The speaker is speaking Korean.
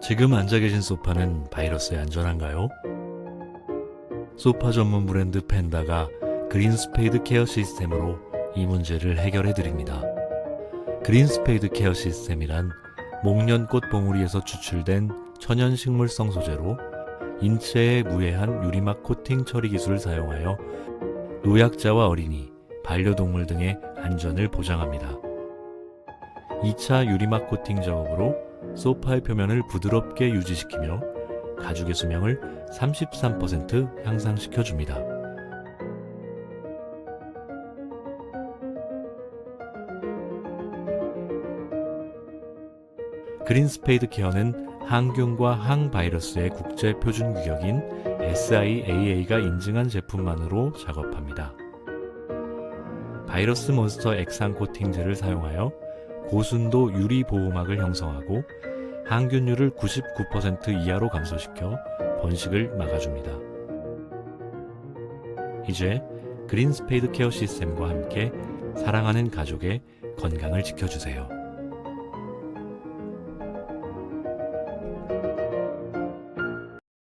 지금 앉아 계신 소파는 바이러스에 안전한가요? 소파 전문 브랜드 펜다가 그린스페이드 케어 시스템으로 이 문제를 해결해 드립니다. 그린스페이드 케어 시스템이란 목련꽃 봉우리에서 추출된 천연 식물성 소재로 인체에 무해한 유리막 코팅 처리 기술을 사용하여 노약자와 어린이, 반려동물 등의 안전을 보장합니다. 2차 유리막 코팅 작업으로 소파의 표면을 부드럽게 유지시키며 가죽의 수명을 33% 향상시켜 줍니다. 그린스페이드 케어는 항균과 항바이러스의 국제 표준 규격인 SIAA가 인증한 제품만으로 작업합니다. 바이러스 몬스터 액상 코팅제를 사용하여 고순도 유리 보호막을 형성하고 항균율을 99% 이하로 감소시켜 번식을 막아줍니다. 이제 그린스페이드 케어 시스템과 함께 사랑하는 가족의 건강을 지켜주세요.